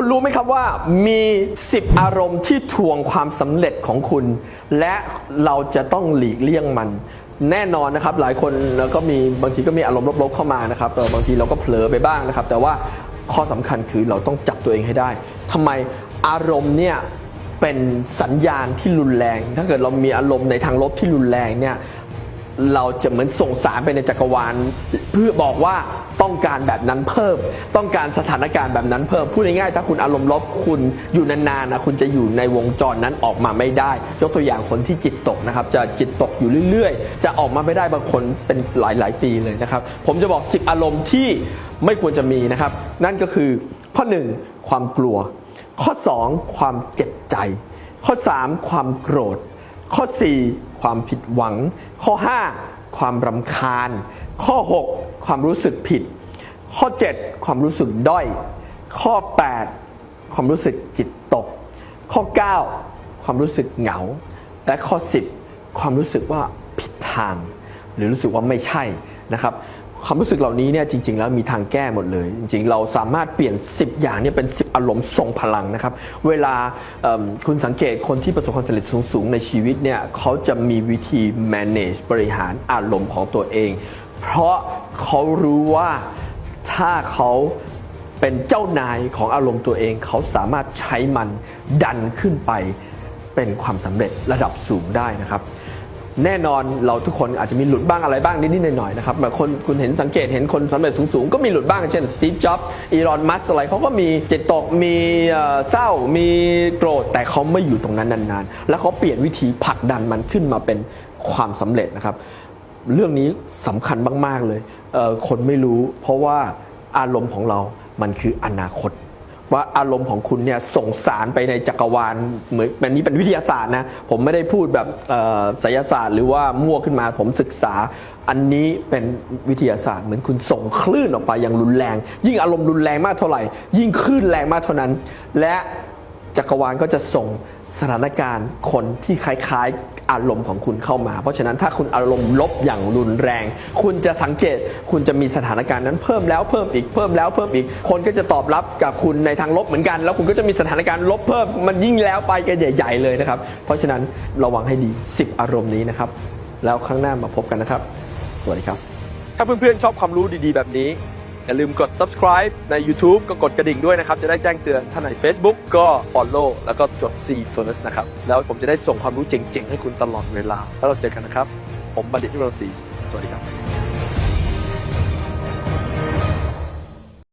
คุณรู้ไหมครับว่ามี 10 อารมณ์ที่ทวงความสำเร็จของคุณ และเราจะต้องหลีกเลี่ยงมัน แน่นอนนะครับ หลายคนแล้วก็มีบางทีก็มีอารมณ์ลบๆเข้ามานะครับเออบางทีเราก็เผลอไปบ้างนะครับ แต่ว่าข้อสำคัญคือเราต้องจับตัวเองให้ได้ทำไมอารมณ์เนี่ยเป็นสัญญาณที่รุนแรง ถ้าเกิดเรามีอารมณ์ในทางลบที่รุนแรงเนี่ย เราจะเหมือนส่งสารไปในจักรวาล เพื่อบอกว่าต้องการแบบนั้นเพิ่ม ต้องการสถานการณ์แบบนั้นเพิ่มพูดง่ายๆถ้าคุณอารมณ์ลบคุณอยู่นานๆนะคุณจะอยู่ในวงจรนั้นออกมาไม่ได้ ยกตัวอย่างคนที่จิตตกนะครับ จะจิตตกอยู่เรื่อยๆ จะออกมาไม่ได้บางคนเป็นหลายๆ ปีเลยนะครับ ผมจะบอก 10 อารมณ์ที่ไม่ควรจะมีนะครับ นั่นก็คือข้อ 1 ความกลัว ข้อ 2 ความเจ็บใจ ข้อ 3 ความโกรธ ข้อ 4 ความผิดหวัง ข้อ 5 ความรำคาญ ข้อ 6 ความรู้สึกผิด ข้อ 7 ความรู้สึกด้อย ข้อ 8 ความรู้สึกจิตตก ข้อ 9 ความรู้สึกเหงา และข้อ 10 ความรู้สึกว่าผิดทาง หรือรู้สึกว่าไม่ใช่นะครับ ความรู้สึกเหล่านี้เนี่ยจริง ๆ แล้วมีทางแก้หมดเลย จริง ๆ เราสามารถเปลี่ยน 10 อย่างเนี่ยเป็น 10 อารมณ์ทรงพลังนะครับ เวลาคุณสังเกตคนที่ประสบความสำเร็จสูง ๆ ในชีวิตเนี่ยเขาจะมีวิธี manage บริหารอารมณ์ของตัวเอง เพราะเขารู้ว่าถ้าเขาเป็นเจ้านายของอารมณ์ตัวเอง เขาสามารถใช้มันดันขึ้นไปเป็นความสำเร็จระดับสูงได้นะครับ แน่นอนเราทุกคนอาจจะมีหลุดบ้างอะไรบ้างนิดๆหน่อยๆนะครับแบบคนคุณเห็นสังเกตเห็นคนสำเร็จสูงๆ ก็มีหลุดบ้างเช่นสตีฟจ็อบส์อีลอนมัสอะไรเขาก็มีจิตตกมีเศร้ามีโกรธแต่เขาไม่อยู่ตรงนั้นนานๆ แล้วเขาเปลี่ยนวิธีผลักดันมันขึ้นมาเป็นความสำเร็จนะครับ เรื่องนี้สำคัญมากๆเลยเคนไม่รู้ เพราะว่าอารมณ์ของเรามันคืออนาคต ว่าอารมณ์ของคุณเนี่ยส่งสารไปในจักรวาลเหมือนแบบนี้เป็นวิทยาศาสตร์นะ ผมไม่ได้พูดแบบเออไสยศาสตร์ หรือว่ามั่วขึ้นมาผมศึกษา อันนี้เป็นวิทยาศาสตร์ เหมือนคุณส่งคลื่นออกไปอย่างรุนแรง ยิ่งอารมณ์รุนแรงมากเท่าไหร่ ยิ่งคลื่นแรงมากเท่านั้น และ จักรวาลก็จะส่งสถานการณ์คนที่คล้ายๆอารมณ์ของคุณเข้ามา เพราะฉะนั้นถ้าคุณอารมณ์ลบอย่างรุนแรง คุณจะสังเกต คุณจะมีสถานการณ์นั้นเพิ่มแล้วเพิ่มอีกเพิ่มแล้วเพิ่มอีก คนก็จะตอบรับกับคุณในทางลบเหมือนกัน แล้วคุณก็จะมีสถานการณ์ลบเพิ่มมันยิ่งแล้วไปกันใหญ่ ๆ เลยนะครับ เพราะฉะนั้นระวังให้ดี 10 อารมณ์นี้นะครับ แล้วครั้งหน้ามาพบกันนะครับ สวัสดีครับ ถ้าเพื่อนๆชอบความรู้ดีๆ แบบนี้ อย่าลืมกด subscribe ใน YouTube ก็กดกระดิ่งด้วยนะครับ จะได้แจ้งเตือนท่านใน Facebook ก็ follow แล้วก็จด C first นะครับ แล้วผมจะได้ส่งความรู้เจ๋งๆ ให้คุณตลอดเวลา แล้วเราเจอกันนะครับ ผมบัณฑิตวิโรศรีสวัสดีครับ